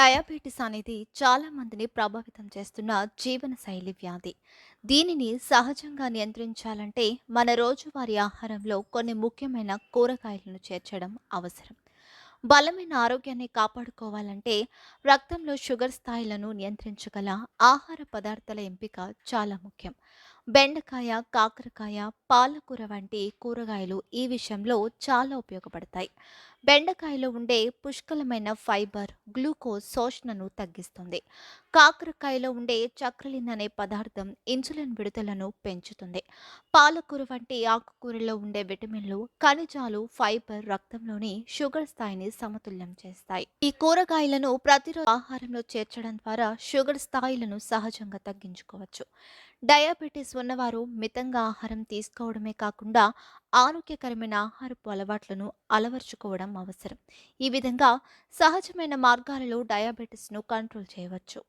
Diabetes అనేది చాలా మందిని ప్రభావితం చేస్తున్న జీవనశైలి వ్యాధి. దీనిని సహజంగా నియంత్రించాలంటే మన రోజువారీ ఆహారంలో కొన్ని ముఖ్యమైన కూరగాయలను చేర్చడం అవసరం. బలమైన ఆరోగ్యాన్ని కాపాడుకోవాలంటే రక్తంలో షుగర్ స్థాయిలను నియంత్రించగల ఆహార పదార్థాల ఎంపిక చాలా ముఖ్యం. బెండకాయ, కాకరకాయ, పాలకూర వంటి కూరగాయలు ఈ విషయంలో చాలా ఉపయోగపడతాయి. బెండకాయలో ఉండే పుష్కలమైన ఫైబర్, గ్లూకోజ్ శోషణను తగ్గిస్తుంది. కాకరకాయలో ఉండే చక్రలిన్ అనే పదార్థం ఇన్సులిన్ విడుదలను పెంచుతుంది. పాలకూర వంటి ఆకుకూరల్లో ఉండే విటమిన్లు, ఖనిజాలు, ఫైబర్ రక్తంలోని షుగర్ స్థాయిని సమతుల్యం చేస్తాయి. ఈ కూరగాయలను ప్రతిరోజు ఆహారంలో చేర్చడం ద్వారా షుగర్ స్థాయిలను సహజంగా తగ్గించుకోవచ్చు. డయాబెటిస్ ఉన్నవారు మితంగా ఆహారం తీసుకోవడమే కాకుండా ఆరోగ్యకరమైన ఆహారపు అలవాట్లను అలవర్చుకోవడం అవసరం. ఈ విధంగా సహజమైన మార్గాలలో డయాబెటిస్‌ను కంట్రోల్ చేయవచ్చు.